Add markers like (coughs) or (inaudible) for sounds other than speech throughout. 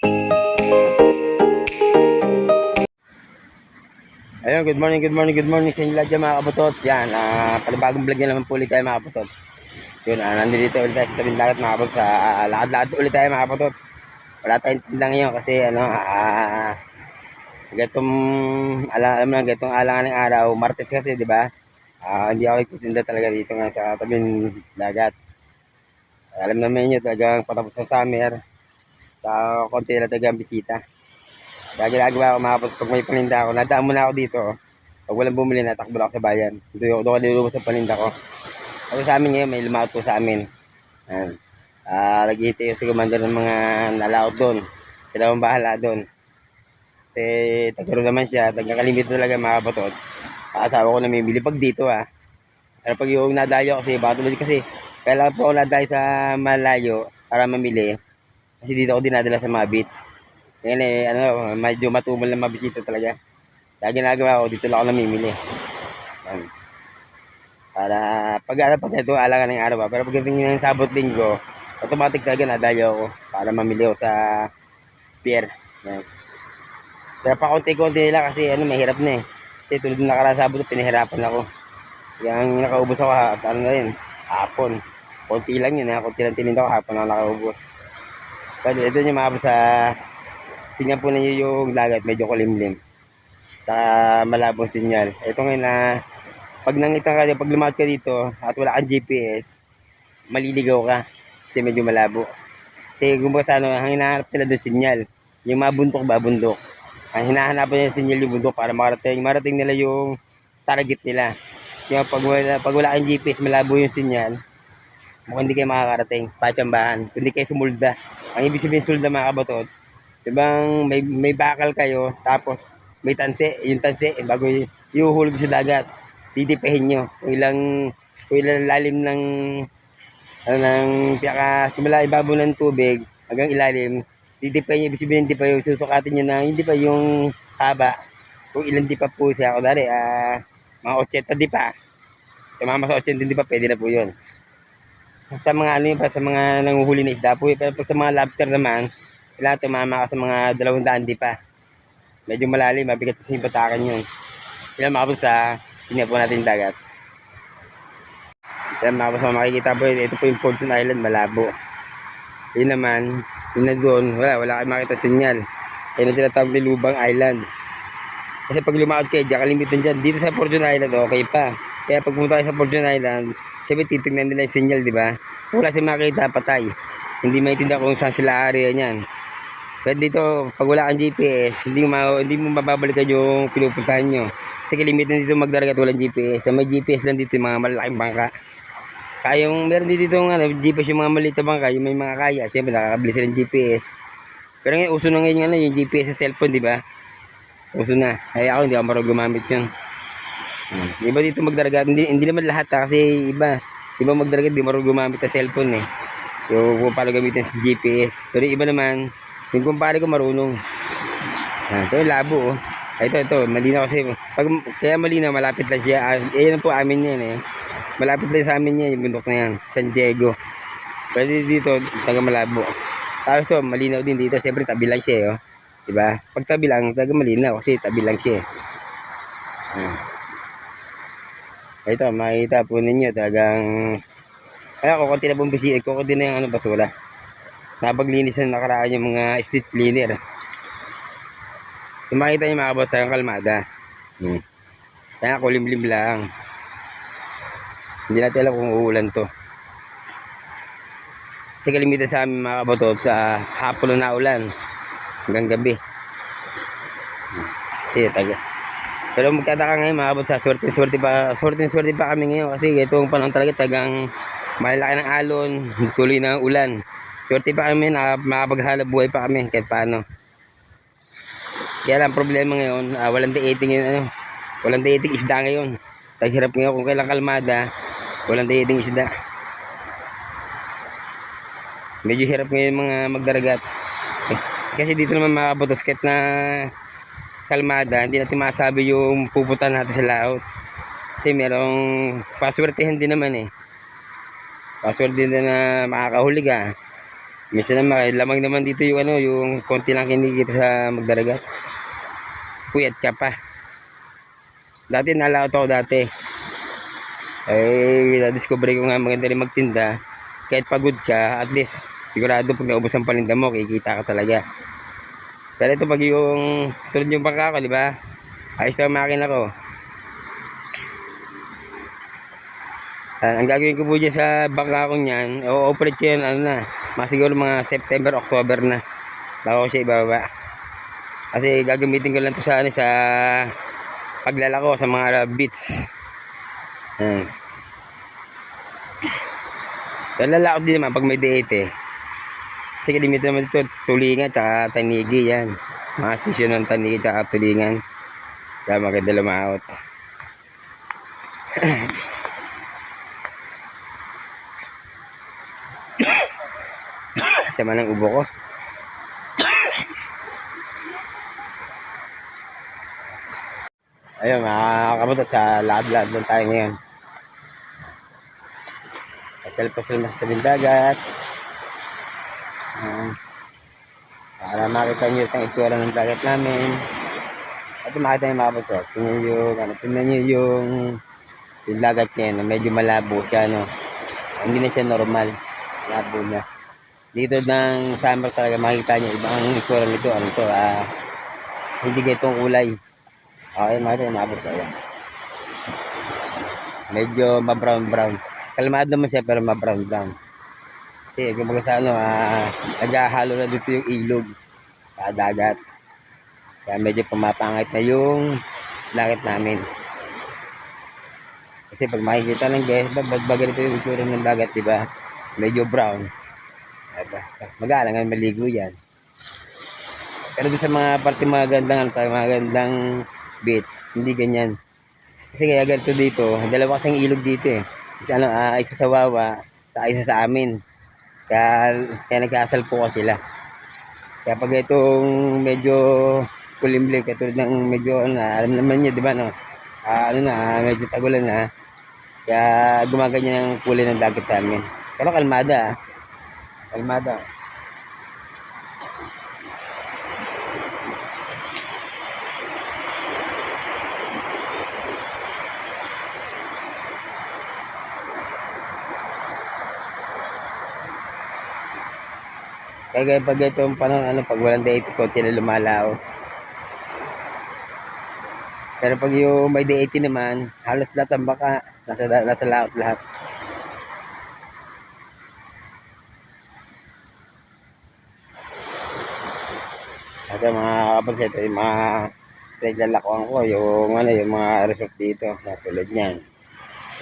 Ayun, good morning, good morning, good morning sa inyo lahat dyan mga kabutots. Yan, ah, panibagong vlog na naman po ulit tayo mga kabutots. Yun, ah, nandito ulit tayo sa tabing dagat mga kabutots. Ah, lakad-lakad ulit tayo mga kabutots. Wala tayong tinda ngayon kasi ano, ah, gatong, alam, alam na, gatong alangan ng araw, Martes kasi, di ba? Ah, hindi ako nagtitinda talaga dito nga sa tabing dagat. Alam naman nyo, talagang patapos sa summer. Sa konti na talagang bisita. Kaya ginagawa ko mga kapos, pag may paninda ako, nadaan muna ako dito. oh. Pag walang bumili, natakbo na ako sa bayan. Doon doon ko nilulubos sa paninda ko. Kasi sa amin ngayon, may lumaot po sa amin. Ayan. Naghihintay yung si commander ng mga nalaot doon. Sila ang bahala doon. Kasi tagaro naman siya, tagakalimit talaga mga kapatods. Asawa ko namimili pag dito ah. Pero pag yung nadayo kasi, baka tulad kasi, kailangan po ako nadayo sa malayo para mamili. Kasi dito ako dinadala sa mga beach. Ngayon eh, ano, medyo matumal na mabisita talaga. Kaya ginagawa ko, dito lang ako namimili. Yan. Para pag ano, pag ito, alangan ng araw. Pero pagdating ng sabot linggo, automatic talaga nadayo ako para mamili ako sa pier. Yan. Pero pa konti-konti nila kasi ano, mahirap na eh. Kasi tulad ng nakarang sabot, pinahirapan ako. Yung nakaubos ako, ha, ano na rin, hapon. Konti lang yun, ha? konti lang tininda ko, hapon ako nakaubos. Pero ito yung mga sa tingnan po ninyo yung dagat, medyo kulimlim. Saka malabong sinyal. Ito ngayon na pag nangita ka, pag lumakad ka dito at wala kang GPS, maliligaw ka kasi medyo malabo. Kasi kumbaga sa ano, ang hinahanap nila doon sinyal. Yung mga bundok ba, bundok. Ang hinahanapan nila sinyal yung bundok para makarating. Marating nila yung target nila. Kaya pag wala, pag wala kang GPS, malabo yung sinyal, mukhang hindi kayo makakarating. Patsambahan. Kundi kayo sumulda. Ang ibig sabihin sulda mga kabatots, Ibang may may bakal kayo tapos may tanse, yung tanse eh, bago ihuhulog sa dagat. Titipahin nyo kung ilang kung ilang lalim ng ano ng pinaka simula ibabaw ng tubig hanggang ilalim. Titipahin nyo, ibig sabihin hindi pa yung susukatin nyo na hindi pa yung haba. Kung ilan di pa po siya, ako dari, ah, mga 80 di pa. Tumama sa 80 di pa, pwede na po yun. Sa mga ano yun pa, sa mga nanguhuli na isda po, yun. pero pag sa mga lobster naman, kailangan tumama ka sa mga dalawang daan di pa. Medyo malalim, mabigat kasi yung batakan yun. Ilan makapos sa tingnan po natin dagat. Ilan makapos sa makikita po, ito po yung Fortune Island, malabo. Yun naman, yun na doon, wala, wala kayo makita sinyal. Kaya na tinatawag ni Lubang Island. Kasi pag lumakad kayo, diyan kalimitan dyan. Dito sa Fortune Island, okay pa. Kaya pag pumunta kayo sa Fortune Island, siyempre titignan nila yung sinyal, di ba? Wala siya makita, patay. Hindi maintindihan kung saan sila area niyan. Pero dito, pag wala kang GPS, hindi mo, hindi mo mababalikan yung pinupuntahan nyo. Kasi kalimitan dito magdaragat walang GPS. May GPS lang dito yung mga malalaking bangka. Kaya yung meron dito yung ano, GPS yung mga maliit na bangka, yung may mga kaya. Siyempre nakakabili sila ng GPS. Pero ngayon, uso na ngayon yung, ano, yung GPS sa cellphone, di ba? Uso na. Kaya ako hindi ako marunong gumamit yun. Hmm. Iba dito magdaragat, hindi, hindi naman lahat ha, kasi iba. Iba magdaragat, di marunong gumamit ng cellphone eh. Yung kung paano gamitin sa GPS. Pero iba naman, yung kumpare ko marunong. Ah, ito labo oh. Ah, Ito, ito, malinaw kasi. Pag, kaya malinaw, malapit lang siya. Ah, yan po amin yan eh. Malapit lang sa amin yan, yung bundok na yan. San Diego. Pero dito, taga malabo. Tapos to, malinaw din dito. Siyempre, tabi lang siya eh. Oh. Diba? Pag tabi lang, taga malinaw kasi tabi lang siya eh. Ah. Ito, makikita po ninyo talagang ay ako, konti na pong bisita. Kukunti na yung ano, basura. Napaglinis na nakaraan yung mga street cleaner. Kung makita niyo mga kabot sa kalmada. Hmm. Kaya kulimlim lang. Hindi natin alam kung uulan to. Kasi kalimitan sa amin mga kabotot sa hapon na ulan hanggang gabi. Hmm. Kasi taga. Pero magtataka ngayon mga kabot sa swerte swerte pa swerte swerte pa kami ngayon kasi itong panahon talaga tagang malalaki ng alon, tuloy na ulan. Swerte pa kami na makapaghalap buhay pa kami kahit paano. Kaya lang problema ngayon, ah, walang dating yun, ano, walang dating isda ngayon. Taghirap ngayon kung kailang kalmada, walang dating isda. Medyo hirap ngayon mga magdaragat. Eh, kasi dito naman mga kahit na kalmada, hindi natin masabi yung pupunta natin sa laot. Kasi merong paswertehan din naman eh. Password din na makakahuli ka. Minsan naman, lamang naman dito yung ano, yung konti lang kinikita sa magdaragat. Puyat ka pa. Dati nalaot ako dati. Eh, na-discover ko nga maganda rin magtinda. Kahit pagod ka, at least, sigurado pag naubos ang paninda mo, kikita ka talaga. Pero ito pag yung, tulad yung bangka di ba? Ayos na ang makina ko. Ah, ang gagawin ko po dyan sa bangka ko niyan, o-operate ko yan, ano na, mga siguro mga September, October na. Bago ko siya ibaba. Kasi gagamitin ko lang to sa, ano, sa paglalako sa mga beach. Yan. Pero lalakot din naman pag may date eh. Kasi limit naman dito, tulingan tsaka tanigi yan. Mga sisyon ng tanigi tsaka tulingan. Kaya maganda lumaot. (coughs) Sama ng ubo ko. Ayun, mga kabutot sa lahat-lahat lang tayo ngayon. Pasal-pasal na sa tabing dagat. Ah, para makita nyo yung itsura ng dagat namin. At makita nyo mga kabutot. Tingnan nyo, ano, tingnan nyo yung, yung dagat niya, no? medyo malabo siya, no? Hindi na siya normal. Malabo niya. Dito ng summer talaga makita nyo, ibang itsura nito, ano to, ah, hindi ganitong kulay. Okay, mga tayo, maabot na yan. Medyo ma-brown-brown. Kalmado naman siya, pero ma-brown-brown. Kasi, kumbaga sa ano, ah, naghahalo na dito yung ilog sa dagat. Kaya medyo pumapangit na yung langit namin. Kasi pag makikita ng guys, ba't ba't ba ganito yung itsura ng dagat, di ba? Medyo brown. Diba? Mag-aalangan maligo yan. Pero sa mga parte mga gandang, ano, tayo, mga gandang beach, hindi ganyan. Kasi kaya ganito dito, dalawa kasing ilog dito eh. Isa, ano, ah, isa sa Wawa, sa isa sa amin. Kaya, kaya nagkasal po ko sila. Kaya pag itong medyo kulimlim, katulad ng medyo, ano, na, alam naman niyo, di ba, no? Ah, ano na, ah, medyo tagulan na. Kaya gumaganyan ang kulay ng dagat sa amin. Pero kalmada, ah. Kalmada. Kaya pag itong panahon, ano, pag walang date, konti na lumalao. Pero pag yung may day 80 naman, halos lahat ang baka, nasa, nasa laot lahat. At yung mga kapansin, ito yung mga naglalakuan ko, yung ano, yung mga resort dito, na tulad niyan.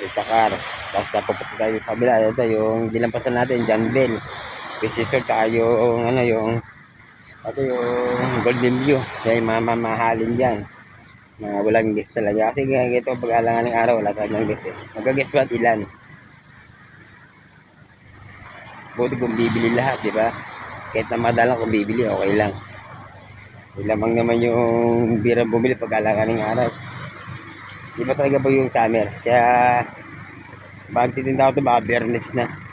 Itakar. Tapos napupunta tayo sa kabila. Ito yung gilampasan natin, John Bell. Fish resort, tsaka yung ano, yung ito yung Golden View. Kaya yung mga mamahalin dyan. Mga walang guest talaga. Kasi ganito, pag alangan ng araw, wala tayong guest eh. Magka-guest ilan? Buti kung bibili lahat, di ba? Kahit na madalang kung bibili, okay lang. Lamang naman yung birang bumili pag alangan ng araw. Di talaga ba yung summer? Kaya, pag titinda ko ito, baka na.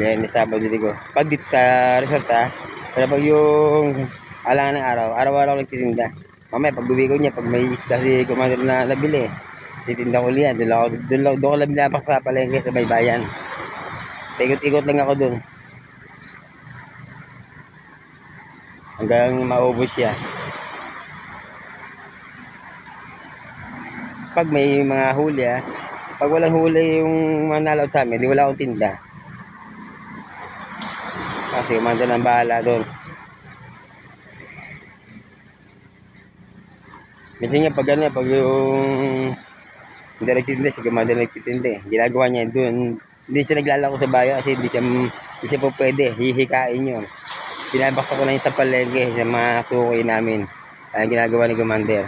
Biyernes, Sabado, Linggo. Pag dito sa resort ha, pero pag yung alangan ng araw, araw-araw lang titinda. Mamaya, pag uwi ko niya, pag may isda si commander na nabili, titinda ko liyan. Doon ako, doon, lang- doon ko lang binapak sa palengke sa baybayan. Ikot-ikot lang ako doon. Hanggang maubos siya. Pag may mga huli ah, pag walang huli yung mga nalaot sa amin, di wala akong tinda. Kasi umanda ng bahala doon. Minsan nga pag ano, pag yung hindi nagtitinda, si Gumanda nagtitinda eh. Ginagawa niya doon. Hindi siya naglalako sa bayo kasi hindi siya, hindi siya po pwede. Hihikain yun. Pinabaksa ko na yun sa palengke, sa mga kukoy namin. Kaya ginagawa ni Commander.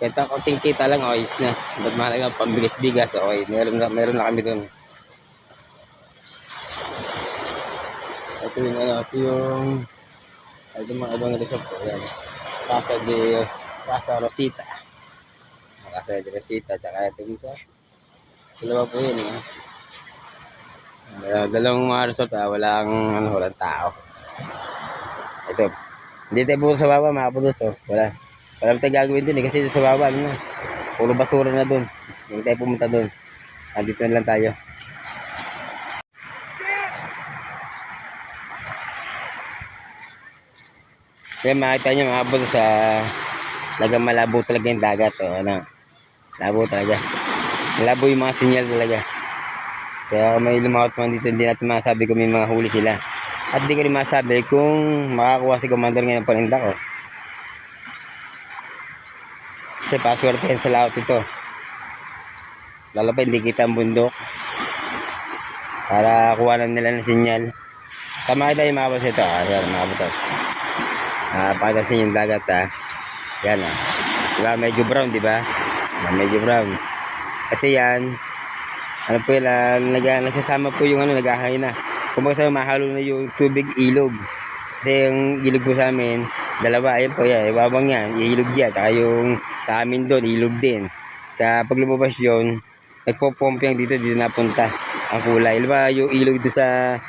Ang konting kita lang, okay na. Ba't mahalaga pambigas-bigas, okay. Meron na, meron na kami doon. Ito yung ano, ito yung mga ibang resort ko. Yan. Casa de Casa Rosita. Casa de Rosita. Tsaka ito dito. Dalawa po yun. Eh. Dalawang mga resort, ah, walang, ano, walang tao. Ito. Hindi tayo pupunta sa baba, mga kaputos, oh. Wala. Wala tayong gagawin dun, eh, kasi sa baba, ano na. Puro basura na dun. Hindi tayo pumunta dun. Nandito na lang tayo. Kaya makita nyo mga kaputos sa talagang malabo talaga yung dagat, oh. Ano. Labo talaga. Malabo yung mga sinyal talaga. Kaya may lumakot man dito, hindi natin masabi kung may mga huli sila. At hindi ko rin masabi kung makakuha si Commander ngayon ng paninda ko. Kasi password yan sa laot ito. Lalo pa hindi kita ang bundok. Para kuha lang nila ng sinyal. Tama tayo mga boss ito. Ah, yan mga butots. Ah, inyo yung dagat ah. Yan ah. Diba medyo brown di ba? Ah, medyo brown. Kasi yan, ano po yun, ah, nag, nagsasama po yung ano, naghahay na. Kung sa mahalo na yung tubig ilog. Kasi yung ilog po sa amin, dalawa, ayun po yan, ibabang yan, ilog yan. Tsaka yung sa amin doon, ilog din. Kaya pag lumabas yun, nagpo-pomp yan dito, dito napunta ang kulay. Di ba yung ilog doon sa,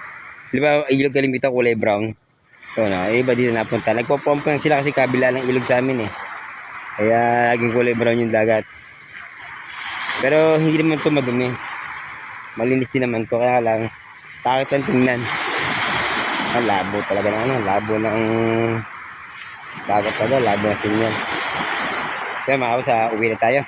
di ba ilog kalimita kulay brown? So na, iba dito napunta. Nagpo-pomp yan sila kasi kabila ng ilog sa amin eh. Kaya laging kulay brown yung dagat. Pero hindi naman ito madumi. Malinis din naman to kaya lang takot ang tingnan. Ang labo talaga ng ano, labo ng dagat talaga, labo ng sinyal. Kaya mga sa uwi na tayo.